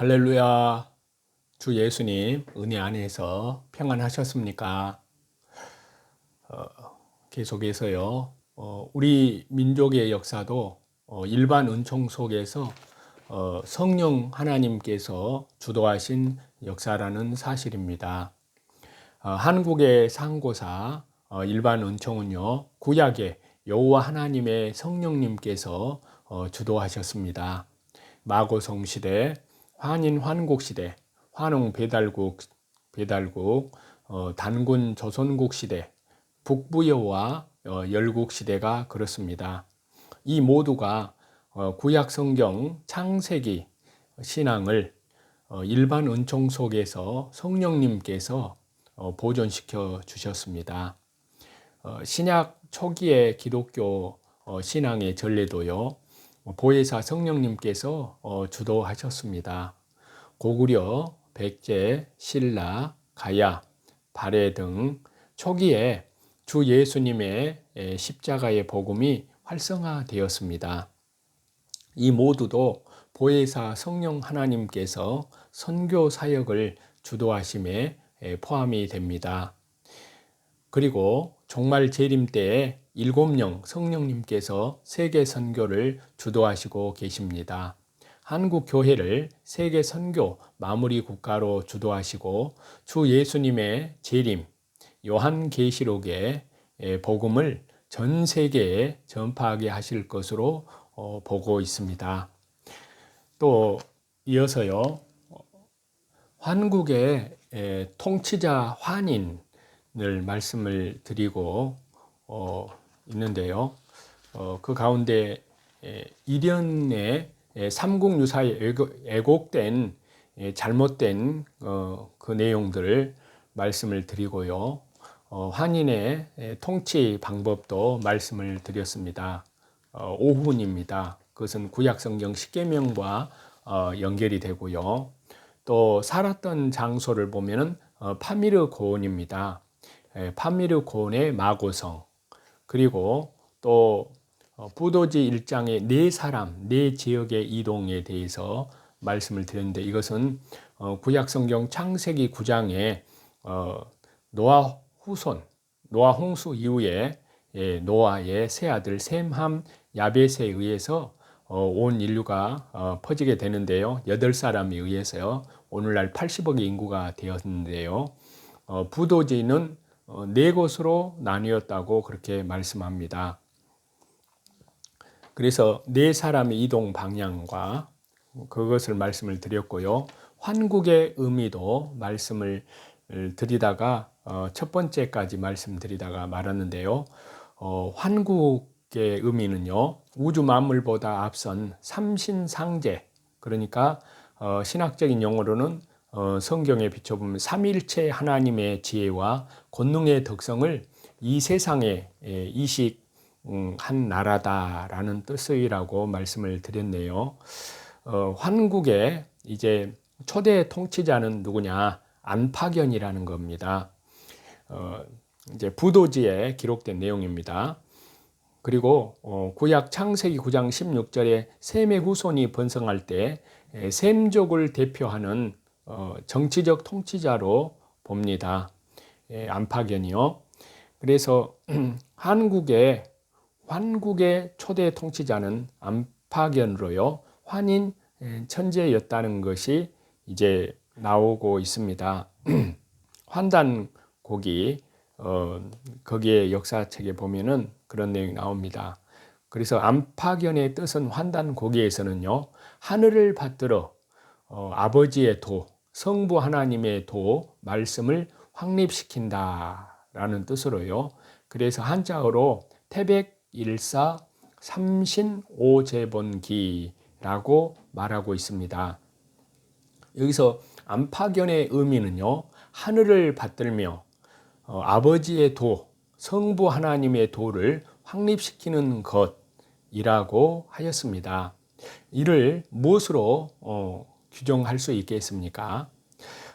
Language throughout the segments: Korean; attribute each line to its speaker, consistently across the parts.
Speaker 1: 할렐루야. 주 예수님 은혜 안에서 평안하셨습니까? 어, 계속해서요. 어, 우리 민족의 역사도 어, 일반 은총 속에서 어, 성령 하나님께서 주도하신 역사라는 사실입니다. 어, 한국의 상고사 어, 일반 은총은요 구약의 여호와 하나님의 성령님께서 어, 주도하셨습니다. 마고성 시대, 환인 환국 시대, 환웅 배달국 배달국, 어, 단군 조선국 시대, 북부여와 어, 열국 시대가 그렇습니다. 이 모두가 어, 구약 성경 창세기 신앙을 어, 일반 은총 속에서 성령님께서 어, 보존시켜 주셨습니다. 어, 신약 초기의 기독교 어, 신앙의 전례도요. 보혜사 성령님께서 어, 주도하셨습니다. 고구려, 백제, 신라, 가야, 발해 등 초기에 주 예수님의 에, 십자가의 복음이 활성화되었습니다. 이 모두도 보혜사 성령 하나님께서 선교 사역을 주도하심에 에, 포함이 됩니다. 그리고 종말 재림 때에 일곱 명 성령님께서 세계 선교를 주도하시고 계십니다. 한국 교회를 세계 선교 마무리 국가로 주도하시고 주 예수님의 재림 요한 계시록의 복음을 전 세계에 전파하게 하실 것으로 어, 보고 있습니다. 또 이어서요 환국의 통치자 환인을 말씀을 드리고 어, 있는데요. 어, 그 가운데 이련의 삼국유사에 애곡된 잘못된 어, 그 내용들을 말씀을 드리고요. 어, 한인의 통치 방법도 말씀을 드렸습니다. 어, 5분입니다. 그것은 구약성경 10계명과 어, 연결이 되고요. 또 살았던 장소를 보면은 어, 파미르 고원입니다. 에, 파미르 고원의 마고성 그리고 또 어, 부도지 1장의 네 사람, 네 지역의 이동에 대해서 말씀을 드렸는데 이것은 어, 구약 성경 창세기 9장에 어, 노아 후손, 노아 홍수 이후에 예, 노아의 새 아들 셈함 야벳에 의해서 어, 온 인류가 어, 퍼지게 되는데요. 여덟 사람에 의해서요. 오늘날 80억의 인구가 되었는데요. 어, 부도지는 어, 네 곳으로 나뉘었다고 그렇게 말씀합니다. 그래서 네 사람의 이동 방향과 그것을 말씀을 드렸고요. 환국의 의미도 말씀을 드리다가 어, 첫 번째까지 말씀드리다가 말았는데요. 어, 환국의 의미는요, 우주 만물보다 앞선 삼신상제, 그러니까 어, 신학적인 용어로는 어, 성경에 비춰보면 삼일체 하나님의 지혜와 권능의 덕성을 이 세상에 예, 이식한 음, 나라다라는 뜻이라고 말씀을 드렸네요. 어, 환국의 이제 초대 통치자는 누구냐? 안파견이라는 겁니다. 어, 이제 부도지에 기록된 내용입니다. 그리고 어, 구약 창세기 9장 16절에 셈의 후손이 번성할 때 셈족을 대표하는 어, 정치적 통치자로 봅니다. 예, 안파견이요. 그래서 한국의 환국의 초대 통치자는 안파견으로요. 환인 천재였다는 것이 이제 나오고 있습니다. 환단곡이 어, 거기에 역사책에 보면은 그런 내용이 나옵니다. 그래서 안파견의 뜻은 환단곡기에서는요 하늘을 받들어 어, 아버지의 도, 성부 하나님의 도 말씀을 확립시킨다라는 뜻으로요. 그래서 한자어로 태백일사 삼신오제본기라고 말하고 있습니다. 여기서 안파견의 의미는요, 하늘을 받들며 어, 아버지의 도, 성부 하나님의 도를 확립시키는 것이라고 하였습니다. 이를 무엇으로 어, 규정할 수 있겠습니까?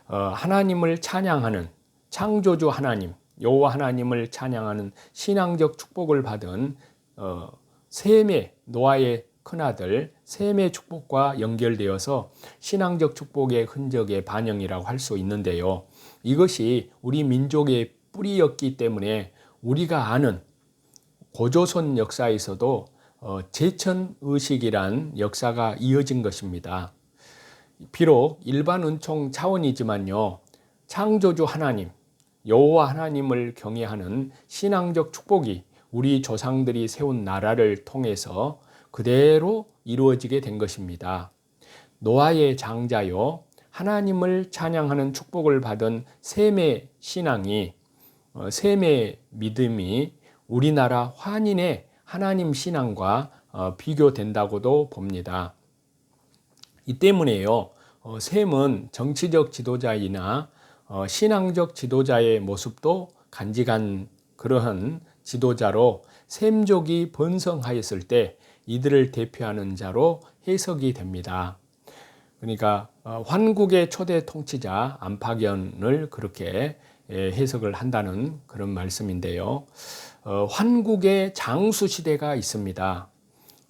Speaker 1: 어, 하나님을 찬양하는 창조주 하나님, 여호와 하나님을 찬양하는 신앙적 축복을 받은 어, 셈의 노아의 큰아들 셈의 축복과 연결되어서 신앙적 축복의 흔적의 반영이라고 할 수 있는데요. 이것이 우리 민족의 뿌리였기 때문에 우리가 아는 고조선 역사에서도 어, 제천 의식이란 역사가 이어진 것입니다. 비록 일반 은총 차원이지만요. 창조주 하나님, 여호와 하나님을 경외하는 신앙적 축복이 우리 조상들이 세운 나라를 통해서 그대로 이루어지게 된 것입니다. 노아의 장자요 하나님을 찬양하는 축복을 받은 셈의 신앙이 어, 셈의 믿음이 우리나라 환인의 하나님 신앙과 어, 비교된다고도 봅니다. 이 때문에요. 어, 셈은 정치적 지도자이나 신앙적 지도자의 모습도 간직한 그러한 지도자로 셈족이 번성하였을 때 이들을 대표하는 자로 해석이 됩니다. 그러니까 환국의 초대 통치자 안파견을 그렇게 예, 해석을 한다는 그런 말씀인데요. 어, 환국의 장수 시대가 있습니다.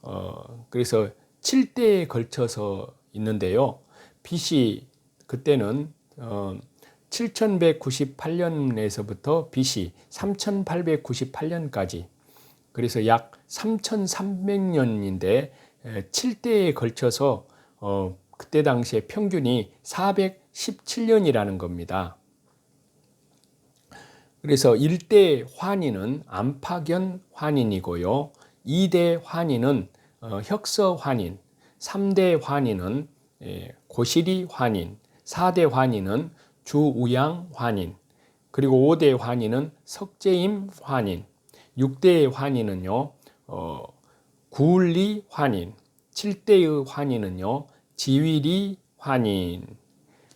Speaker 1: 어, 그래서 7대에 걸쳐서 있는데요. BC 그때는 어, 7198년에서부터 BC 3898년까지 그래서 약 3300년인데 7대에 걸쳐서 어, 그때 당시에 평균이 417년이라는 겁니다. 그래서 1대 환인은 안파견 환인이고요. 2대 환인은 어, 혁서 환인, 3대 환인은 예, 고시리 환인, 4대 환인은 주우양 환인, 그리고 5대 환인은 석재임 환인, 6대의 환인은요, 어, 구울리 환인, 7대의 환인은요, 지위리 환인.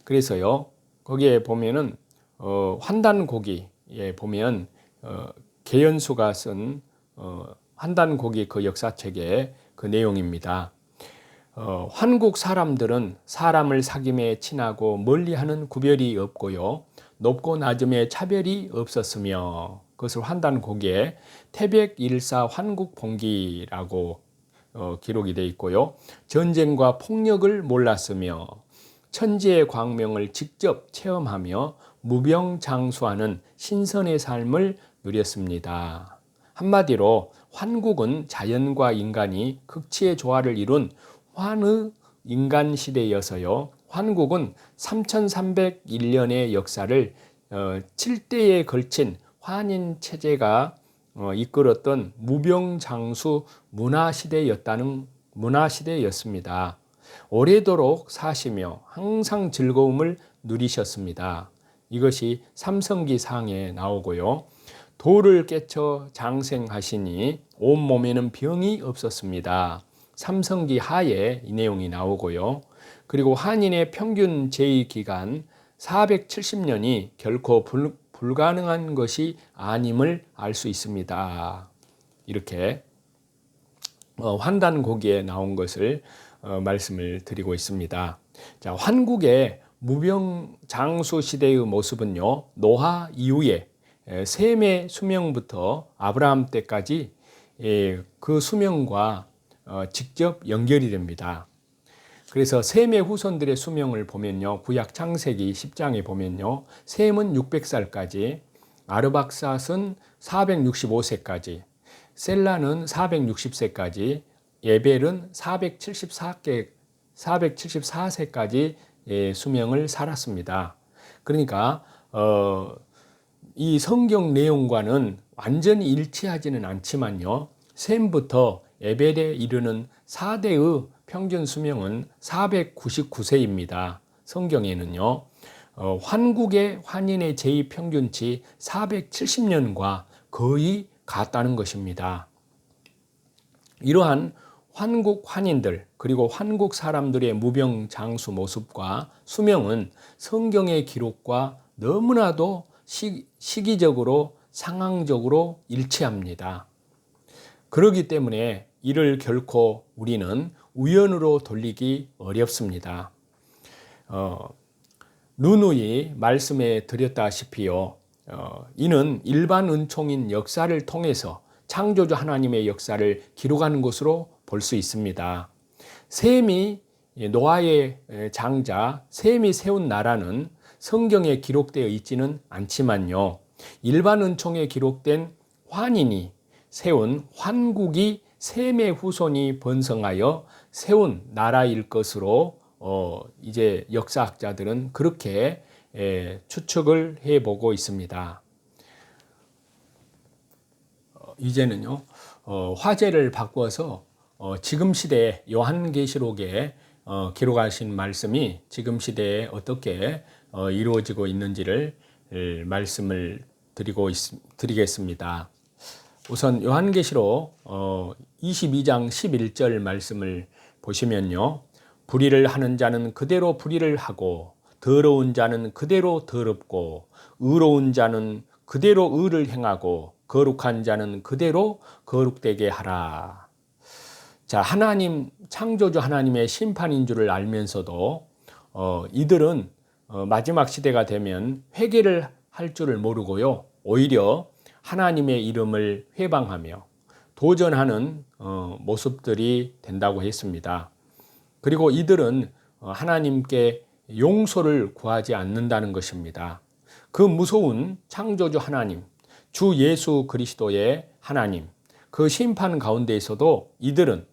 Speaker 1: 그래서요, 거기에 보면은, 어, 환단고기, 예, 보면 어, 개연수가 쓴 어, 한단고기 그 역사책의 그 내용입니다. 어, 한국 사람들은 사람을 사귐에 친하고 멀리하는 구별이 없고요. 높고 낮음에 차별이 없었으며 그것을 환단고기에 태백 일사 환국 봉기라고 어, 기록이 되어 있고요. 전쟁과 폭력을 몰랐으며 천지의 광명을 직접 체험하며 무병장수하는 신선의 삶을 누렸습니다. 한마디로 환국은 자연과 인간이 극치의 조화를 이룬 환의 인간 시대여서요. 환국은 3301년의 역사를 7대에 어, 걸친 환인 체제가 어, 이끌었던 무병장수 문화 시대였다는 문화 시대였습니다. 오래도록 사시며 항상 즐거움을 누리셨습니다. 이것이 삼성기 상에 나오고요. 돌을 깨쳐 장생하시니 온몸에는 병이 없었습니다. 삼성기 하에 이 내용이 나오고요. 그리고 한인의 평균 제의 기간 470년이 결코 불, 불가능한 것이 아님을 알 수 있습니다. 이렇게 어, 환단고기에 나온 것을 어, 말씀을 드리고 있습니다. 자, 환국의 무병 장수 시대의 모습은요, 노하 이후에 셈의 수명부터 아브라함 때까지 그 수명과 어, 직접 연결이 됩니다. 그래서 셈의 후손들의 수명을 보면요, 구약 창세기 10장에 보면요, 셈은 600살까지, 아르박삿은 465세까지, 셀라는 460세까지, 예벨은 474개, 474세까지 예, 수명을 살았습니다. 그러니까 어, 이 성경 내용과는 완전히 일치하지는 않지만요. 셈부터 에벨에 이르는 4대의 평균 수명은 499세입니다. 성경에는요. 어, 환국의 환인의 제의 평균치 470년과 거의 같다는 것입니다. 이러한 환국 환인들 그리고 환국 사람들의 무병장수 모습과 수명은 성경의 기록과 너무나도 시, 시기적으로 상황적으로 일치합니다. 그러기 때문에 이를 결코 우리는 우연으로 돌리기 어렵습니다. 어, 누누이 말씀에 드렸다시피요. 어, 이는 일반 은총인 역사를 통해서 창조주 하나님의 역사를 기록하는 것으로 볼 수 있습니다. 셈이 노아의 장자 셈이 세운 나라는 성경에 기록되어 있지는 않지만요. 일반 은총에 기록된 환인이 세운 환국이 셈의 후손이 번성하여 세운 나라일 것으로 어 이제 역사학자들은 그렇게 에, 추측을 해보고 있습니다. 어, 이제는요 어, 화제를 바꾸어서 어, 지금 시대 요한계시록에 어, 기록하신 말씀이 지금 시대에 어떻게 어, 이루어지고 있는지를 에, 말씀을 드리고 있, 드리겠습니다. 우선 요한계시록 어, 22장 11절 말씀을 보시면요. 불의를 하는 자는 그대로 불의를 하고 더러운 자는 그대로 더럽고 의로운 자는 그대로 의를 행하고 거룩한 자는 그대로 거룩되게 하라. 자, 하나님 창조주 하나님의 심판인 줄을 알면서도 어, 이들은 어, 마지막 시대가 되면 회개를 할 줄을 모르고요. 오히려 하나님의 이름을 회방하며 도전하는 어, 모습들이 된다고 했습니다. 그리고 이들은 어, 하나님께 용서를 구하지 않는다는 것입니다. 그 무서운 창조주 하나님, 주 예수 그리스도의 하나님, 그 심판 가운데에서도 이들은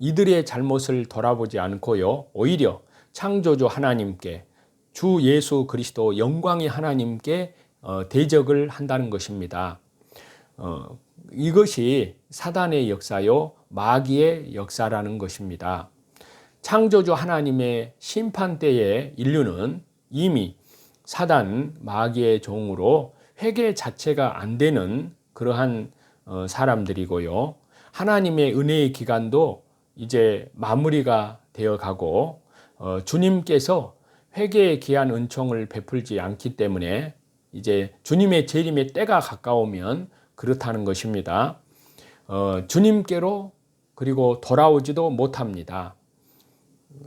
Speaker 1: 이들의 잘못을 돌아보지 않고요. 오히려 창조주 하나님께 주 예수 그리스도 영광의 하나님께 어, 대적을 한다는 것입니다. 어, 이것이 사단의 역사요, 마귀의 역사라는 것입니다. 창조주 하나님의 심판 때에 인류는 이미 사단 마귀의 종으로 회개 자체가 안 되는 그러한 어, 사람들이고요. 하나님의 은혜의 기간도 이제 마무리가 되어 가고 어, 주님께서 회개의 귀한 은총을 베풀지 않기 때문에 이제 주님의 재림의 때가 가까우면 그렇다는 것입니다. 어, 주님께로 그리고 돌아오지도 못합니다.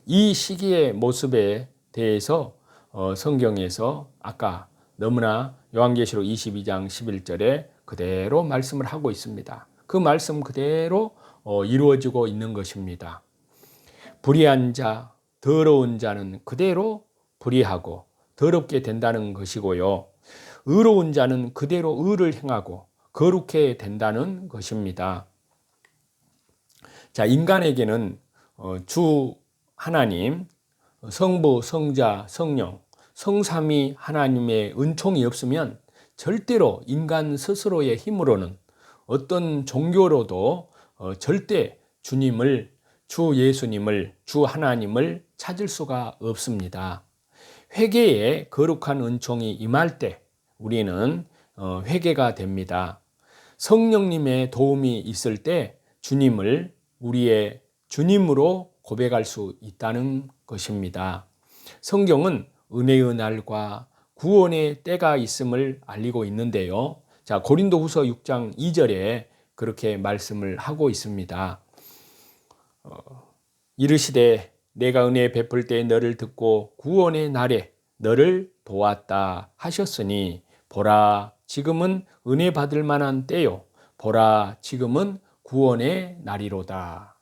Speaker 1: 이 시기의 모습에 대해서 어, 성경에서 아까 너무나 요한계시록 22장 11절에 그대로 말씀을 하고 있습니다. 그 말씀 그대로 어, 이루어지고 있는 것입니다. 불의한 자, 더러운 자는 그대로 불의하고 더럽게 된다는 것이고요. 의로운 자는 그대로 의를 행하고 거룩해 된다는 것입니다. 자, 인간에게는 어, 주 하나님, 성부, 성자, 성령, 성삼위 하나님의 은총이 없으면 절대로 인간 스스로의 힘으로는 어떤 종교로도 어, 절대 주님을, 주 예수님을, 주 하나님을 찾을 수가 없습니다. 회개에 거룩한 은총이 임할 때 우리는 어, 회개가 됩니다. 성령님의 도움이 있을 때 주님을 우리의 주님으로 고백할 수 있다는 것입니다. 성경은 은혜의 날과 구원의 때가 있음을 알리고 있는데요. 자, 고린도 후서 6장 2절에 그렇게 말씀을 하고 있습니다. 어, 이르시되 내가 은혜 베풀 때 너를 듣고 구원의 날에 너를 도왔다 하셨으니 보라 지금은 은혜 받을 만한 때요 보라 지금은 구원의 날이로다.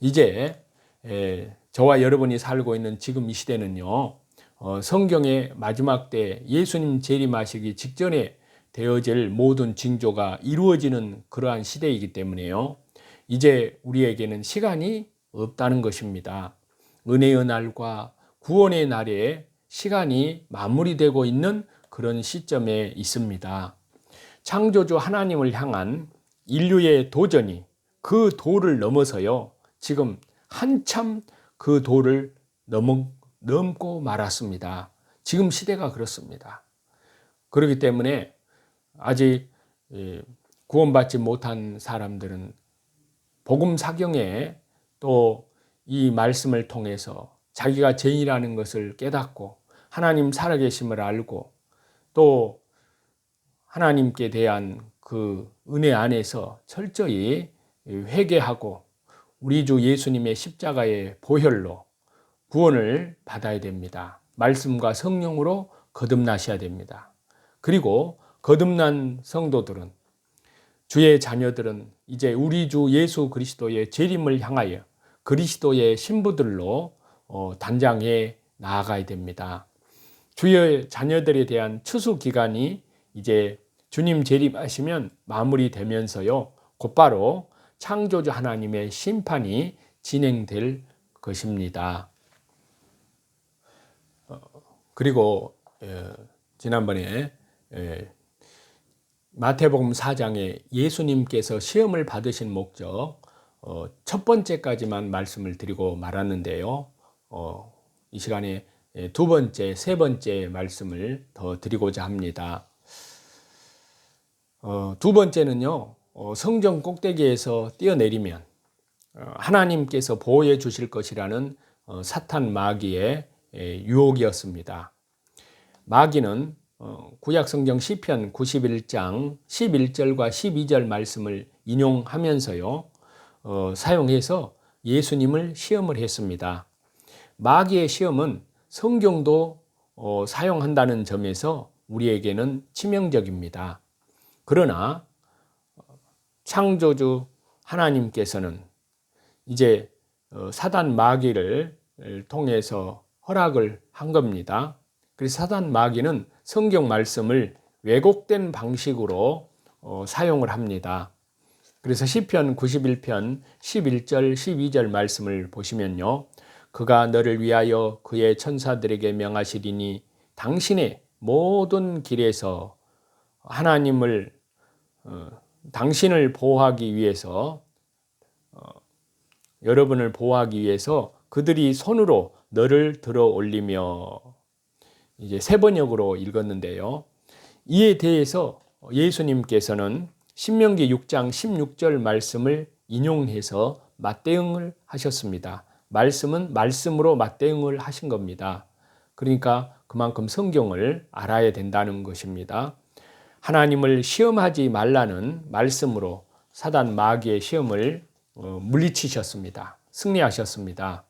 Speaker 1: 이제 에, 저와 여러분이 살고 있는 지금 이 시대는요. 어, 성경의 마지막 때 예수님 재림하시기 직전에 되어질 모든 징조가 이루어지는 그러한 시대이기 때문에요. 이제 우리에게는 시간이 없다는 것입니다. 은혜의 날과 구원의 날에 시간이 마무리되고 있는 그런 시점에 있습니다. 창조주 하나님을 향한 인류의 도전이 그 도를 넘어서요. 지금 한참 그 도를 넘, 넘고 말았습니다. 지금 시대가 그렇습니다. 그렇기 때문에 아직 예, 구원받지 못한 사람들은 복음 사경에 또 이 말씀을 통해서 자기가 죄인이라는 것을 깨닫고 하나님 살아계심을 알고 또 하나님께 대한 그 은혜 안에서 철저히 회개하고 우리 주 예수님의 십자가의 보혈로 구원을 받아야 됩니다. 말씀과 성령으로 거듭나셔야 됩니다. 그리고 거듭난 성도들은 주의 자녀들은 이제 우리 주 예수 그리스도의 재림을 향하여 그리스도의 신부들로 어, 단장해 나아가야 됩니다. 주의 자녀들에 대한 추수 기간이 이제 주님 재림하시면 마무리되면서요. 곧바로 창조주 하나님의 심판이 진행될 것입니다. 어, 그리고 지난번에 마태복음 4장에 예수님께서 시험을 받으신 목적 어, 첫 번째까지만 말씀을 드리고 말았는데요. 어, 이 시간에 두 번째, 세 번째 말씀을 더 드리고자 합니다. 어, 두 번째는요, 성정 꼭대기에서 뛰어내리면 하나님께서 보호해 주실 것이라는 사탄 마귀의 유혹이었습니다. 마귀는 구약 성경 시편 91장 11절과 12절 말씀을 인용하면서요. 어, 사용해서 예수님을 시험을 했습니다. 마귀의 시험은 성경도 어, 사용한다는 점에서 우리에게는 치명적입니다. 그러나 창조주 하나님께서는 이제 어, 사단 마귀를 통해서 허락을 한 겁니다. 그래서 사단 마귀는 성경 말씀을 왜곡된 방식으로 어, 사용을 합니다. 그래서 시편 91편 11절 12절 말씀을 보시면요. 그가 너를 위하여 그의 천사들에게 명하시리니 당신의 모든 길에서 하나님을 어, 당신을 보호하기 위해서 어, 여러분을 보호하기 위해서 그들이 손으로 너를 들어 올리며 이제 세 번역으로 읽었는데요. 이에 대해서 예수님께서는 신명기 6장 16절 말씀을 인용해서 맞대응을 하셨습니다. 말씀은 말씀으로 맞대응을 하신 겁니다. 그러니까 그만큼 성경을 알아야 된다는 것입니다. 하나님을 시험하지 말라는 말씀으로 사단 마귀의 시험을 어, 물리치셨습니다. 승리하셨습니다.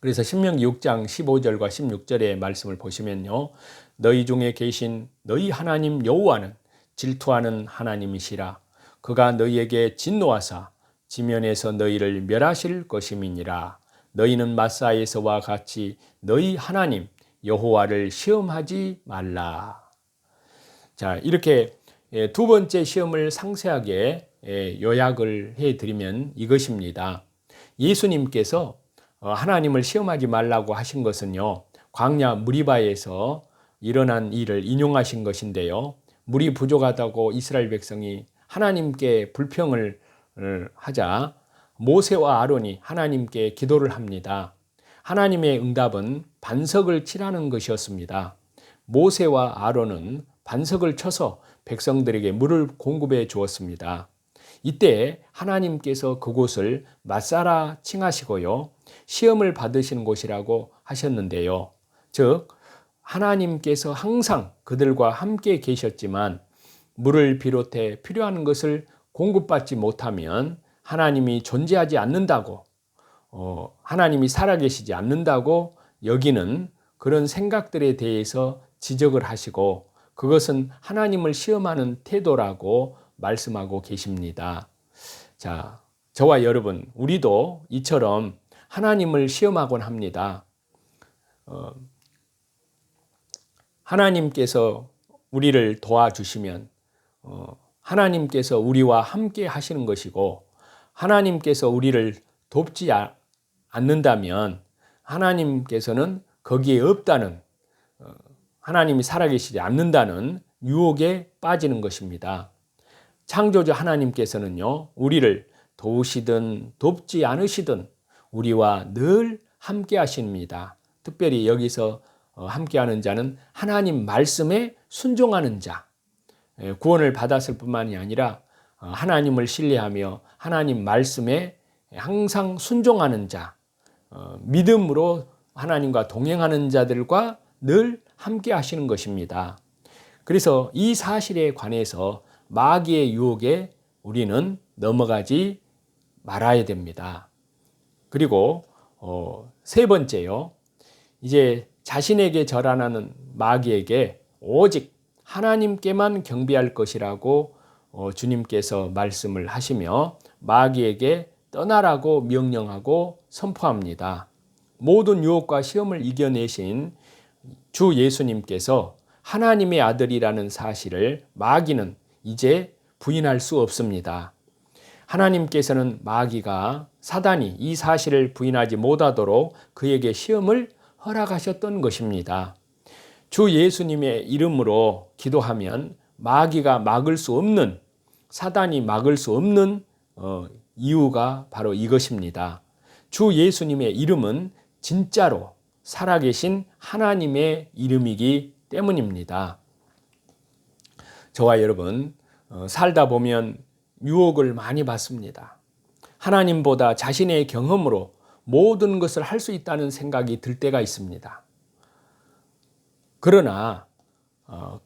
Speaker 1: 그래서 신명기 6장 15절과 16절의 말씀을 보시면요. 너희 중에 계신 너희 하나님 여호와는 질투하는 하나님이시라. 그가 너희에게 진노하사 지면에서 너희를 멸하실 것임이니라. 너희는 마사에서와 같이 너희 하나님 여호와를 시험하지 말라. 자, 이렇게 예, 두 번째 시험을 상세하게 예, 요약을 해 드리면 이것입니다. 예수님께서 어, 하나님을 시험하지 말라고 하신 것은요. 광야 무리바에서 일어난 일을 인용하신 것인데요. 물이 부족하다고 이스라엘 백성이 하나님께 불평을 어, 하자 모세와 아론이 하나님께 기도를 합니다. 하나님의 응답은 반석을 칠하는 것이었습니다. 모세와 아론은 반석을 쳐서 백성들에게 물을 공급해 주었습니다. 이때 하나님께서 그곳을 마사라 칭하시고요. 시험을 받으시는 곳이라고 하셨는데요. 즉, 하나님께서 항상 그들과 함께 계셨지만 물을 비롯해 필요한 것을 공급받지 못하면 하나님이 존재하지 않는다고, 어, 하나님이 살아계시지 않는다고 여기는 그런 생각들에 대해서 지적을 하시고 그것은 하나님을 시험하는 태도라고 말씀하고 계십니다. 자, 저와 여러분, 우리도 이처럼 하나님을 시험하곤 합니다. 어, 하나님께서 우리를 도와주시면 어, 하나님께서 우리와 함께 하시는 것이고 하나님께서 우리를 돕지 않는다면 하나님께서는 거기에 없다는 어, 하나님이 살아계시지 않는다는 유혹에 빠지는 것입니다. 창조주 하나님께서는요, 우리를 도우시든 돕지 않으시든 우리와 늘 함께 하십니다. 특별히 여기서 어, 함께 하는 자는 하나님 말씀에 순종하는 자, 예, 구원을 받았을 뿐만이 아니라 어, 하나님을 신뢰하며 하나님 말씀에 항상 순종하는 자, 어, 믿음으로 하나님과 동행하는 자들과 늘 함께 하시는 것입니다. 그래서 이 사실에 관해서 마귀의 유혹에 우리는 넘어가지 말아야 됩니다. 그리고 어, 세 번째요. 이제 자신에게 절하는 마귀에게 오직 하나님께만 경배할 것이라고 어, 주님께서 말씀을 하시며 마귀에게 떠나라고 명령하고 선포합니다. 모든 유혹과 시험을 이겨내신 주 예수님께서 하나님의 아들이라는 사실을 마귀는 이제 부인할 수 없습니다. 하나님께서는 마귀가 사단이 이 사실을 부인하지 못하도록 그에게 시험을 허락하셨던 것입니다. 주 예수님의 이름으로 기도하면 마귀가 막을 수 없는 사단이 막을 수 없는 어, 이유가 바로 이것입니다. 주 예수님의 이름은 진짜로 살아계신 하나님의 이름이기 때문입니다. 저와 여러분 어, 살다 보면 유혹을 많이 받습니다. 하나님보다 자신의 경험으로 모든 것을 할 수 있다는 생각이 들 때가 있습니다. 그러나 어,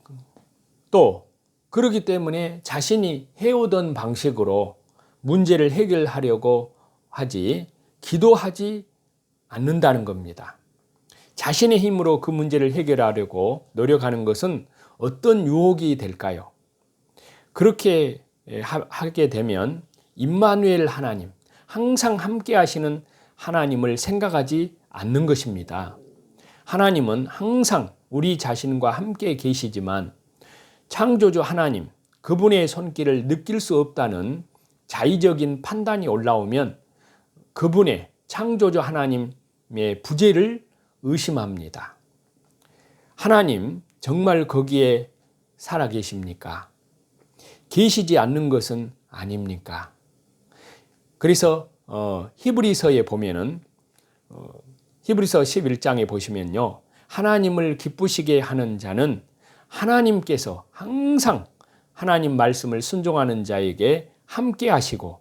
Speaker 1: 또 그러기 때문에 자신이 해오던 방식으로 문제를 해결하려고 하지 기도하지 않는다는 겁니다. 자신의 힘으로 그 문제를 해결하려고 노력하는 것은 어떤 유혹이 될까요? 그렇게 하게 되면 임마누엘 하나님, 항상 함께 하시는 하나님을 생각하지 않는 것입니다. 하나님은 항상 우리 자신과 함께 계시지만 창조주 하나님, 그분의 손길을 느낄 수 없다는 자의적인 판단이 올라오면 그분의 창조주 하나님의 부재를 의심합니다. 하나님, 정말 거기에 살아 계십니까? 계시지 않는 것은 아닙니까? 그래서 어, 히브리서에 보면은 어, 히브리서 11장에 보시면요. 하나님을 기쁘시게 하는 자는 하나님께서 항상 하나님 말씀을 순종하는 자에게 함께 하시고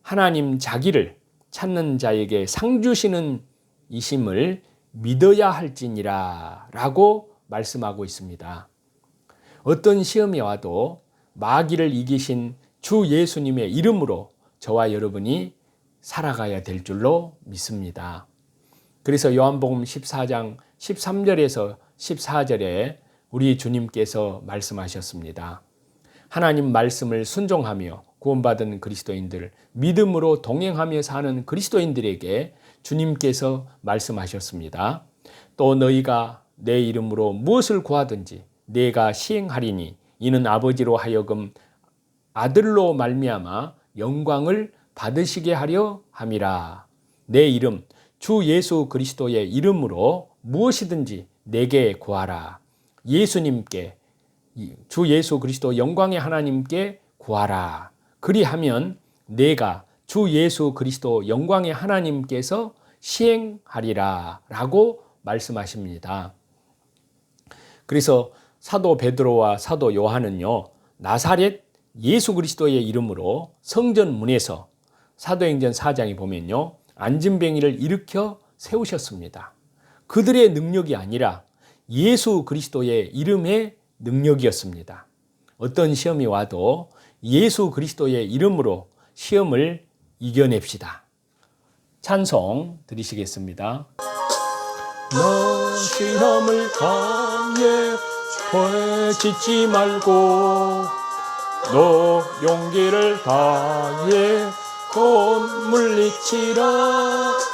Speaker 1: 하나님 자기를 찾는 자에게 상 주시는 이심을 믿어야 할지니라 라고 말씀하고 있습니다. 어떤 시험이 와도 마귀를 이기신 주 예수님의 이름으로 저와 여러분이 살아가야 될 줄로 믿습니다. 그래서 요한복음 14장 13절에서 14절에 우리 주님께서 말씀하셨습니다. 하나님 말씀을 순종하며 구원받은 그리스도인들, 믿음으로 동행하며 사는 그리스도인들에게 주님께서 말씀하셨습니다. 또 너희가 내 이름으로 무엇을 구하든지 내가 시행하리니 이는 아버지로 하여금 아들로 말미암아 영광을 받으시게 하려 함이라. 내 이름 주 예수 그리스도의 이름으로 무엇이든지 내게 구하라. 예수님께 주 예수 그리스도 영광의 하나님께 구하라. 그리하면 내가 주 예수 그리스도 영광의 하나님께서 시행하리라 라고 말씀하십니다. 그래서 사도 베드로와 사도 요한은요, 나사렛 예수 그리스도의 이름으로 성전 문에서 사도행전 4장에 보면요, 안진뱅이를 일으켜 세우셨습니다. 그들의 능력이 아니라 예수 그리스도의 이름의 능력이었습니다. 어떤 시험이 와도 예수 그리스도의 이름으로 시험을 이겨냅시다. 찬송 드리시겠습니다. 너 시험을 강해 포해짓지 말고 너 용기를 다해 곧 물리치라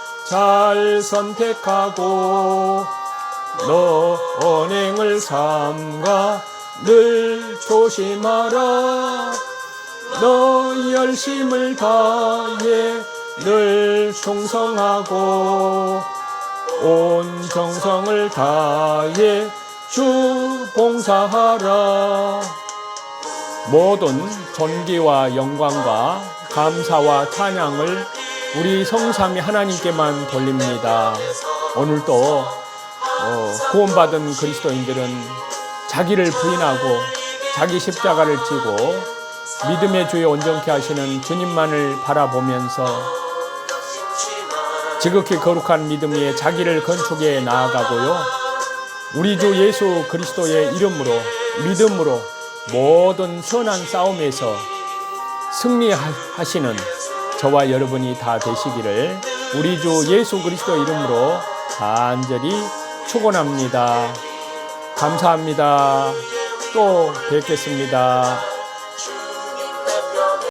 Speaker 1: 잘 선택하고 너 언행을 삼가 늘 조심하라. 너 열심을 다해 늘 충성하고 온 정성을 다해 주 봉사하라. 모든 존귀와 영광과 감사와 찬양을 우리 성삼위 하나님께만 돌립니다. 오늘도 어, 구원받은 그리스도인들은 자기를 부인하고 자기 십자가를 지고 믿음의 주에 온전케 하시는 주님만을 바라보면서 지극히 거룩한 믿음 위에 자기를 건축해 나아가고요. 우리 주 예수 그리스도의 이름으로 믿음으로 모든 선한 싸움에서 승리하시는 저와 여러분이 다 되시기를 우리 주 예수 그리스도 이름으로 간절히 축원합니다. 감사합니다. 또 뵙겠습니다.